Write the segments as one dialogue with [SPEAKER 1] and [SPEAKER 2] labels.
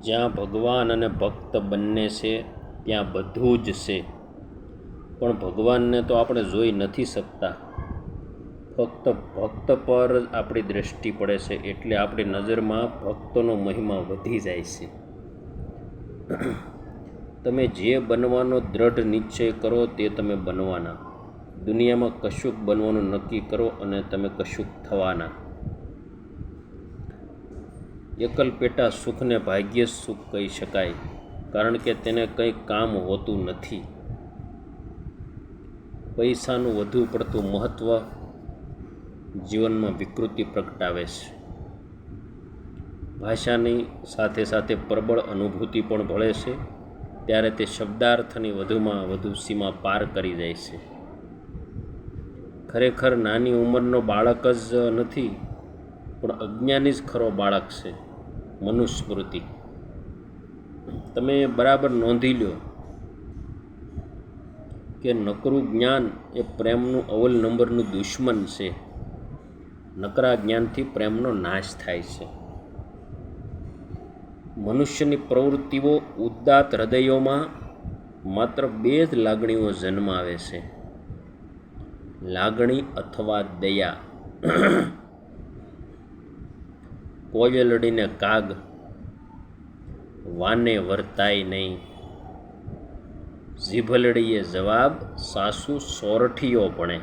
[SPEAKER 1] જ્યાં ભગવાન અને ભક્ત બંને છે, ત્યાં બધું જ છે. પણ ભગવાનને તો આપણે જોઈ નથી શકતા. ફક્ત ભક્ત પર આપણી દૃષ્ટિ પડે છે, એટલે આપણી નજરમાં ભક્તનો મહિમા વધી જાય છે. તમે જે બનવાનો દ્રઢ નિશ્ચય કરો તે તમે બનવાના. દુનિયામાં કશુંક બનવાનું નક્કી કરો અને તમે કશુંક થવાના. એકલ પેટા સુખને ભાગ્યે સુખ કહી શકાય, કારણ કે તેને કંઈ કામ હોતું નથી. પૈસાનું વધુ પડતું મહત્ત્વ જીવનમાં વિકૃતિ પ્રગટાવે છે. ભાષાની સાથે સાથે પ્રબળ અનુભૂતિ પણ ભળે છે, ત્યારે તે શબ્દાર્થની વધુમાં વધુ સીમા પાર કરી જાય છે. ખરેખર નાની ઉંમરનો બાળક જ નથી, પણ અજ્ઞાની જ ખરો બાળક છે. મનુસ્મૃતિ. તમે બરાબર નોંધી લો કે નકરું જ્ઞાન એ પ્રેમનું અવલ નંબરનું દુશ્મન છે. નકરા જ્ઞાનથી પ્રેમનો નાશ થાય છે. મનુષ્યની પ્રવૃત્તિઓ ઉદાત્ત હૃદયોમાં માત્ર બે જ લાગણીઓ જન્માવે છે. લાગણી અથવા દયા. કોયલડીને કાગ. વાને વર્તાય નહીં. જીભલડીએ જવાબ, સાસુ સોરઠીઓ ભણે.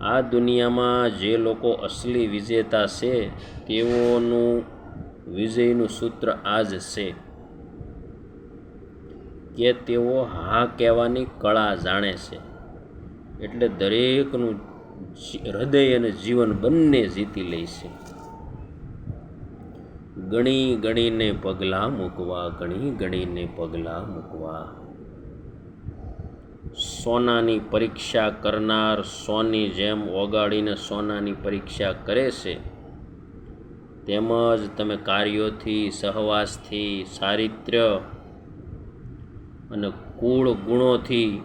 [SPEAKER 1] આ દુનિયામાં જે લોકો અસલી વિજેતા છે, તેઓનું વિજયનું સૂત્ર આ જ છે કે તેઓ હા કહેવાની કળા જાણે છે. એટલે દરેકનું હૃદય અને જીવન બંને જીતી લે છે. ગણી ગણીને પગલાં મૂકવા, ગણી ગણીને પગલાં મૂકવા. સોનાની પરીક્ષા કરનાર સોની જેમ ઓગાળીને સોનાની પરીક્ષા કરે છે, તેમજ તમે કાર્યોથી, સહવાસથી ચારિત્ર્ય અને કુળ ગુણોથી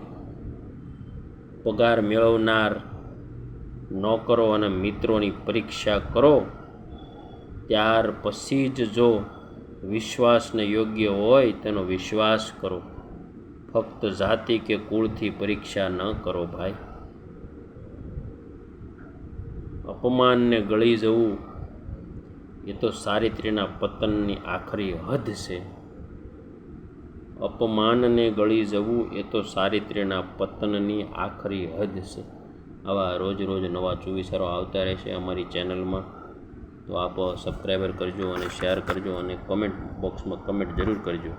[SPEAKER 1] પગાર મેળવનાર નોકરો અને મિત્રોની પરીક્ષા કરો. ત્યાર પછી જ જો વિશ્વાસને યોગ્ય હોય તેનો વિશ્વાસ કરો. ફક્ત જાતિ કે કુળથી પરીક્ષા ન કરો ભાઈ. અપમાનને ગળી જવું એ તો સારિત્રીના પતનની આખરી હદ છે. અપમાનને ગળી જવું એ તો સારિત્રીના પતનની આખરી હદ છે. આવા રોજ રોજ નવા ચુવીસારો આવતા રહેશે અમારી ચેનલમાં. તો આપ સબસ્ક્રાઈબર કરજો અને શેર કરજો અને કમેન્ટ બોક્સમાં કમેન્ટ જરૂર કરજો.